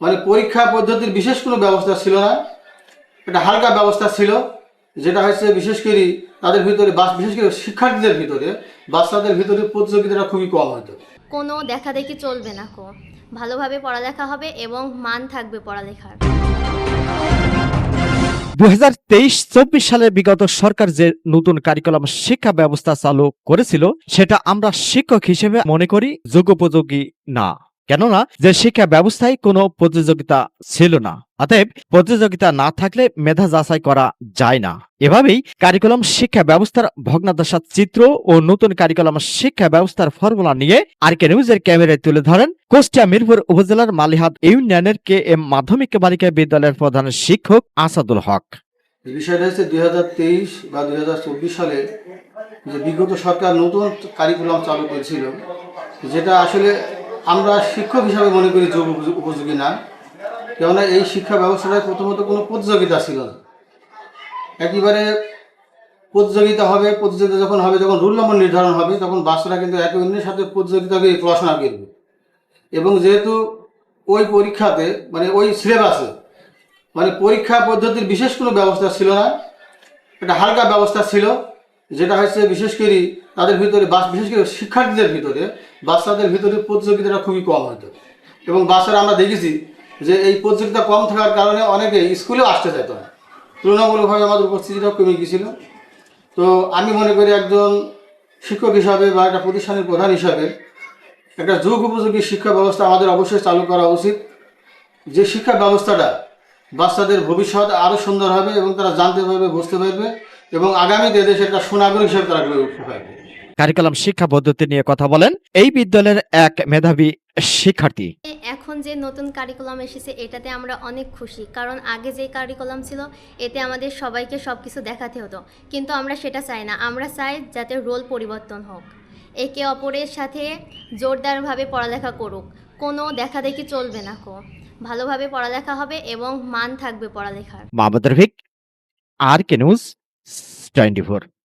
মানে পরীক্ষা পদ্ধতির বিশেষ কোনো ব্যবস্থা ছিল না। একটা হালকা ব্যবস্থা ছিল যেটা হচ্ছে বিশেষ করে তাদের ভিতরে বাস বিশেষ করে শিক্ষার্থীদের ভিতরে বাচ্চাদের ভিতরে প্রতিযোগিতাটা খুবই কম হতো। কোনো দেখা দেখি চলবে না কো। ভালোভাবে পড়ালেখা হবে এবং মান থাকবে পড়ালেখার। দু হাজার তেইশ চব্বিশ সালে বিগত সরকার যে নতুন কারিকুলাম শিক্ষা ব্যবস্থা চালু করেছিল সেটা আমরা শিক্ষক হিসেবে মনে করি যোগ্যোপযোগী না। কেননা যে শিক্ষা ব্যবস্থায় কোনো প্রতিযোগিতা ছিল না, অতএব প্রতিযোগিতা না থাকলে মেধা যাচাই করা যায় না। এভাবেই কারিকুলাম শিক্ষা ব্যবস্থার ভগ্নাদশা চিত্র ও নতুন কারিকুলাম শিক্ষা ব্যবস্থার ফর্মুলা নিয়ে আর কে নিউজের ক্যামেরায় তুলে ধরেন কুষ্টিয়া মিরপুর উপজেলার মালিহাট ইউনিয়নের কে এম মাধ্যমিক বালিকা বিদ্যালয়ের প্রধান শিক্ষক আসাদুল হক। বিষয়টা হচ্ছে দুই হাজার তেইশ বা দুই হাজার চব্বিশ সালে যে বিগত সরকার নতুন কারিকুলাম চালু করেছিল, যেটা আসলে আমরা শিক্ষক হিসাবে মনে করি যোগ উপযোগী- না। কেননা এই শিক্ষা ব্যবস্থাটায় প্রথমত কোনো প্রতিযোগিতা ছিল না। একেবারে প্রতিযোগিতা হবে, প্রতিযোগিতা যখন হবে, যখন রুল নম্বর নির্ধারণ হবে, তখন বাচ্চারা কিন্তু একে অন্যের সাথে প্রতিযোগিতা পড়াশোনা করবে। এবং যেহেতু ওই পরীক্ষাতে মানে ওই সিলেবাসে মানে পরীক্ষা পদ্ধতির বিশেষ কোনো ব্যবস্থা ছিল না, একটা হালকা ব্যবস্থা ছিল যেটা হচ্ছে বিশেষ করে তাদের ভিতরে বাস, বিশেষ করে শিক্ষার্থীদের ভিতরে বাচ্চাদের ভিতরে প্রতিযোগিতাটা খুবই কম হতো। এবং বাচ্চারা আমরা দেখেছি যে এই প্রতিযোগিতা কম থাকার কারণে অনেকে স্কুলেও আসতে চাইতো না। তুলনামূলকভাবে আমাদের উপস্থিতিটাও কমে গিয়েছিল। তো আমি মনে করি একজন শিক্ষক হিসাবে বা একটা প্রতিষ্ঠানের প্রধান হিসাবে একটা যুগ উপযোগী শিক্ষা ব্যবস্থা আমাদের অবশ্যই চালু করা উচিত। যে শিক্ষা ব্যবস্থাটা বাচ্চাদের ভবিষ্যৎ আরও সুন্দর হবে এবং তারা জানতে পারবে, বুঝতে পারবে। এবং আগামীতে দেশের একটা সুনাগরিক হিসেবে তারা গড়ে উঠতে পারবে। কারিকুলাম শিক্ষা পদ্ধতি নিয়ে কথা বলেন এই বিদ্যালয়ের এক মেধাবী শিক্ষার্থী। এখন যে নতুন কারিকুলাম এসেছে এটাতে আমরা অনেক খুশি। কারণ আগে যে কারিকুলাম ছিল এতে আমাদের সবাইকে সব কিছু দেখাতে হতো। কিন্তু আমরা সেটা চাই না। আমরা চাই যাতে রোল পরিবর্তন হোক। একে অপরের সাথে জোরদারভাবে পড়ালেখা করুক। কোনো দেখা দেখি চলবে না কো। ভালোভাবে পড়ালেখা হবে এবং মান থাকবে পড়ালেখার। Mahmud Rafiq R K news? 24